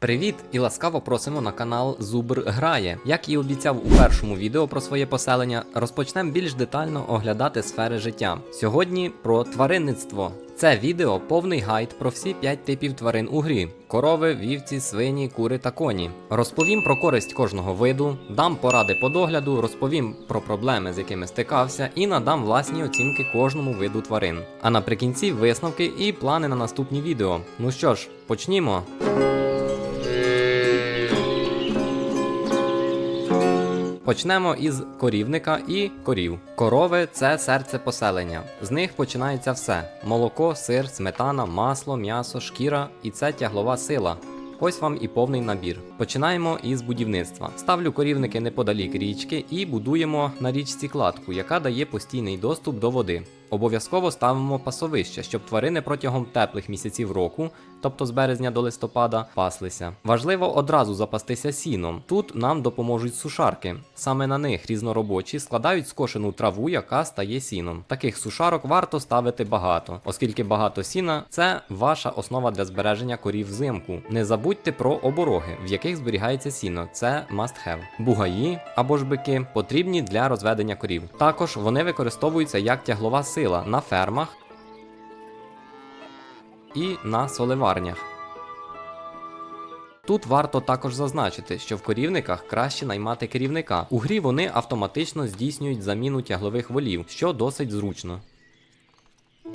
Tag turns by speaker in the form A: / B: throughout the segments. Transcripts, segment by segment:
A: Привіт і ласкаво просимо на канал Зубр Грає. Як і обіцяв у першому відео про своє поселення, розпочнемо більш детально оглядати сфери життя. Сьогодні про тваринництво. Це відео повний гайд про всі 5 типів тварин у грі: корови, вівці, свині, кури та коні. Розповім про користь кожного виду, дам поради по догляду, розповім про проблеми, з якими стикався, і надам власні оцінки кожному виду тварин. А наприкінці висновки і плани на наступні відео. Ну що ж, почнімо. Почнемо із корівника і корів. Корови це серце поселення. З них починається все: молоко, сир, сметана, масло, м'ясо, шкіра і це тяглова сила. Ось вам і повний набір. Починаємо із будівництва. Ставлю корівники неподалік річки і будуємо на річці кладку, яка дає постійний доступ до води. Обов'язково ставимо пасовище, щоб тварини протягом теплих місяців року, тобто з березня до листопада, паслися. Важливо одразу запастися сіном. Тут нам допоможуть сушарки. Саме на них різноробочі складають скошену траву, яка стає сіном. Таких сушарок варто ставити багато, оскільки багато сіна це ваша основа для збереження корів взимку. Не забудьте про обороги, в яких зберігається сіно. Це must have. Бугаї або ж бики потрібні для розведення корів. Також вони використовуються як тяглова сила на фермах і на соливарнях. Тут варто також зазначити, що в корівниках краще наймати керівника. У грі вони автоматично здійснюють заміну тяглових волів, що досить зручно.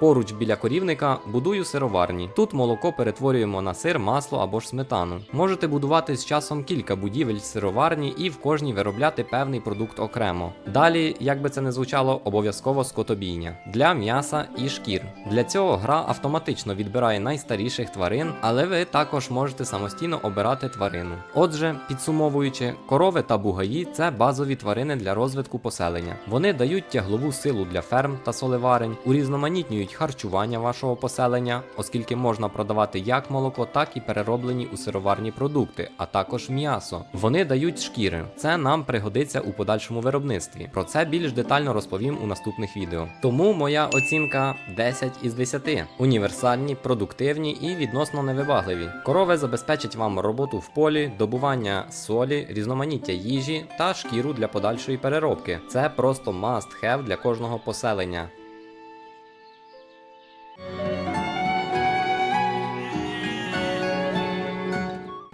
A: Поруч біля корівника будую сироварні. Тут молоко перетворюємо на сир, масло або ж сметану. Можете будувати з часом кілька будівель сироварні і в кожній виробляти певний продукт окремо. Далі, як би це не звучало, обов'язково скотобійня для м'яса і шкір. Для цього гра автоматично відбирає найстаріших тварин, але ви також можете самостійно обирати тварину. Отже, підсумовуючи, корови та бугаї це базові тварини для розвитку поселення. Вони дають тяглову силу для ферм та соливарень, урізноманітнюють харчування вашого поселення, оскільки можна продавати як молоко, так і перероблені у сироварні продукти, а також м'ясо. Вони дають шкіри. Це нам пригодиться у подальшому виробництві. Про це більш детально розповім у наступних відео. Тому моя оцінка 10 із 10. Універсальні, продуктивні і відносно невибагливі. Корови забезпечать вам роботу в полі, добування солі, різноманіття їжі та шкіру для подальшої переробки. Це просто must have для кожного поселення.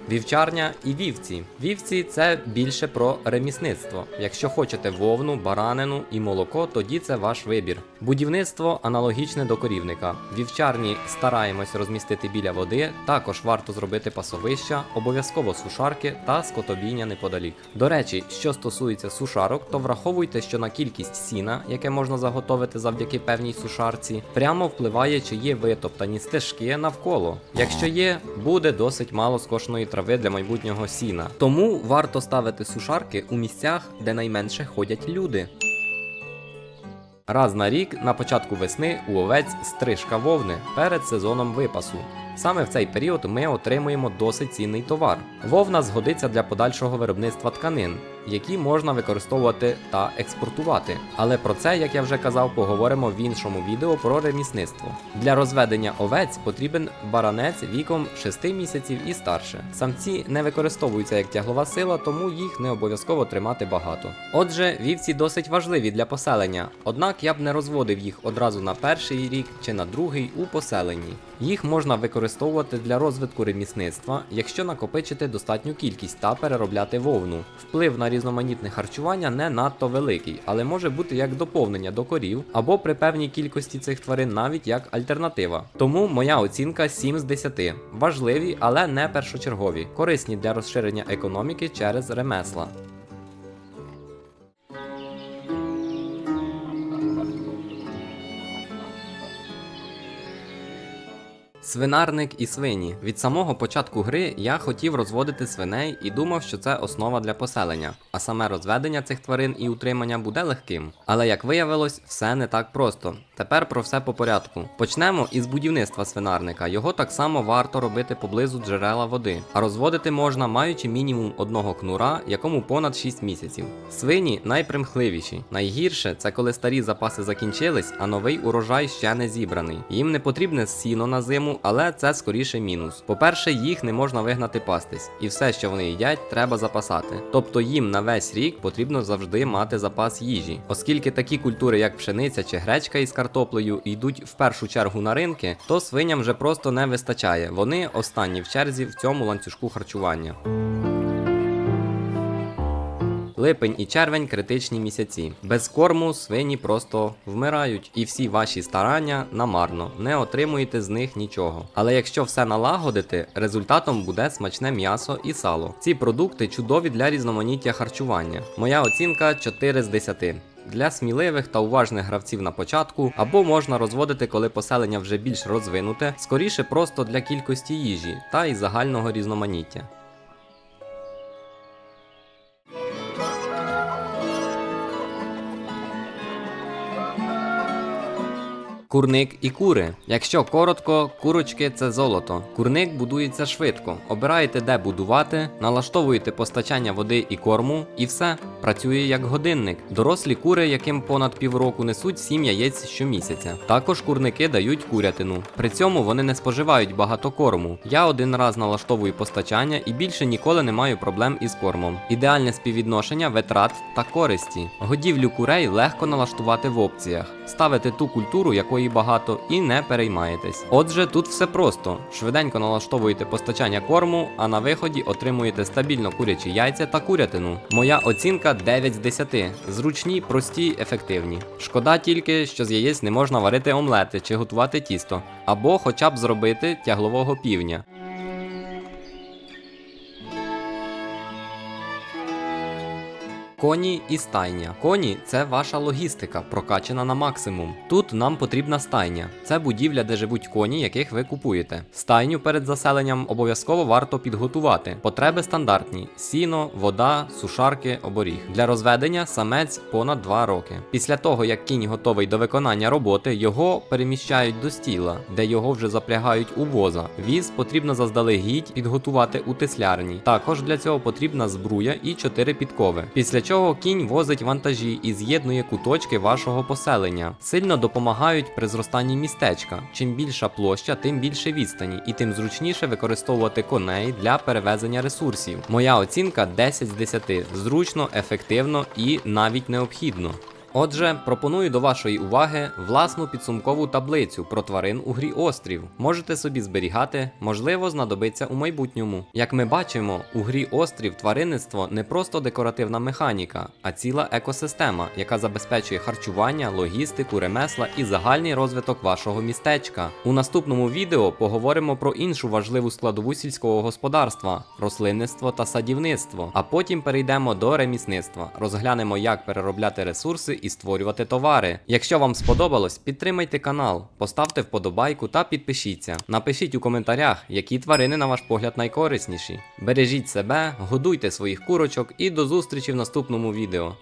A: Вівчарня і вівці. Вівці це більше про ремісництво. Якщо хочете вовну, баранину і молоко, тоді це ваш вибір. Будівництво аналогічне до корівника. Вівчарні стараємось розмістити біля води. Також варто зробити пасовища, обов'язково сушарки та скотобійня неподалік. До речі, що стосується сушарок, то враховуйте, що на кількість сіна, яке можна заготовити завдяки певній сушарці, прямо впливає, чи є витоптані стежки навколо. Якщо є, буде досить мало скошеної трави для майбутнього сіна. Тому варто ставити сушарки у місцях, де найменше ходять люди. Раз на рік на початку весни у овець стрижка вовни перед сезоном випасу. Саме в цей період ми отримуємо досить цінний товар. Вовна згодиться для подальшого виробництва тканин, які можна використовувати та експортувати. Але про це, як я вже казав, поговоримо в іншому відео про ремісництво. Для розведення овець потрібен баранець віком 6 місяців і старше. Самці не використовуються як тяглова сила, тому їх не обов'язково тримати багато. Отже, вівці досить важливі для поселення, однак я б не розводив їх одразу на перший рік чи на другий у поселенні. Їх можна використовувати для розвитку ремісництва, якщо накопичити достатню кількість та переробляти вовну. Вплив на різноманітне харчування не надто великий, але може бути як доповнення до корів, або при певній кількості цих тварин навіть як альтернатива. Тому моя оцінка 7 з 10. Важливі, але не першочергові, корисні для розширення економіки через ремесла. Свинарник і свині. Від самого початку гри я хотів розводити свиней і думав, що це основа для поселення, а саме розведення цих тварин і утримання буде легким. Але як виявилось, все не так просто. Тепер про все по порядку. Почнемо із будівництва свинарника. Його так само варто робити поблизу джерела води, а розводити можна, маючи мінімум одного кнура, якому понад 6 місяців. Свині найпримхливіші. Найгірше це коли старі запаси закінчились, а новий урожай ще не зібраний. Їм не потрібне сіно на зиму, але це скоріше мінус. По-перше, їх не можна вигнати пастись, і все, що вони їдять, треба запасати. Тобто їм на весь рік потрібно завжди мати запас їжі, оскільки такі культури, як пшениця чи гречка із картоплею, йдуть в першу чергу на ринки, то свиням вже просто не вистачає. Вони останні в черзі в цьому ланцюжку харчування. Липень і червень критичні місяці. Без корму свині просто вмирають, і всі ваші старання намарно, не отримуєте з них нічого. Але якщо все налагодити, результатом буде смачне м'ясо і сало. Ці продукти чудові для різноманіття харчування. Моя оцінка 4 з 10. Для сміливих та уважних гравців на початку, або можна розводити, коли поселення вже більш розвинуте, скоріше просто для кількості їжі та й загального різноманіття. Курник і кури. Якщо коротко, курочки це золото. Курник будується швидко. Обираєте, де будувати, налаштовуєте постачання води і корму, і все працює як годинник. Дорослі кури, яким понад півроку несуть 7 яєць щомісяця. Також курники дають курятину. При цьому вони не споживають багато корму. Я один раз налаштовую постачання і більше ніколи не маю проблем із кормом. Ідеальне співвідношення витрат та користі. Годівлю курей легко налаштувати в опціях. Ставите ту культуру, якої багато, і не переймаєтесь. Отже, тут все просто: швиденько налаштовуєте постачання корму, а на виході отримуєте стабільно курячі яйця та курятину. Моя оцінка 9 з 10. Зручні, прості, ефективні. Шкода тільки, що з яєць не можна варити омлети чи готувати тісто, або хоча б зробити тяглового півня. Коні і стайня. Коні це ваша логістика, прокачана на максимум. Тут нам потрібна стайня. Це будівля, де живуть коні, яких ви купуєте. Стайню перед заселенням обов'язково варто підготувати. Потреби стандартні: сіно, вода, сушарки, оборіг. Для розведення самець понад 2 роки. Після того, як кінь готовий до виконання роботи, його переміщають до стіла, де його вже запрягають у воза. Віз потрібно заздалегідь підготувати у теслярні. Також для цього потрібна збруя і 4 підкови. Після чого кінь возить вантажі і з'єднує куточки вашого поселення. Сильно допомагають при зростанні містечка. Чим більша площа, тим більше відстані, і тим зручніше використовувати коней для перевезення ресурсів. Моя оцінка 10 з 10. Зручно, ефективно і навіть необхідно. Отже, пропоную до вашої уваги власну підсумкову таблицю про тварин у грі Острів. Можете собі зберігати, можливо, знадобиться у майбутньому. Як ми бачимо, у грі Острів тваринництво не просто декоративна механіка, а ціла екосистема, яка забезпечує харчування, логістику, ремесла і загальний розвиток вашого містечка. У наступному відео поговоримо про іншу важливу складову сільського господарства рослинництво та садівництво. А потім перейдемо до ремісництва, розглянемо, як переробляти ресурси і створювати товари. Якщо вам сподобалось, підтримайте канал, поставте вподобайку та підпишіться. Напишіть у коментарях, які тварини, на ваш погляд, найкорисніші. Бережіть себе, годуйте своїх курочок і до зустрічі в наступному відео.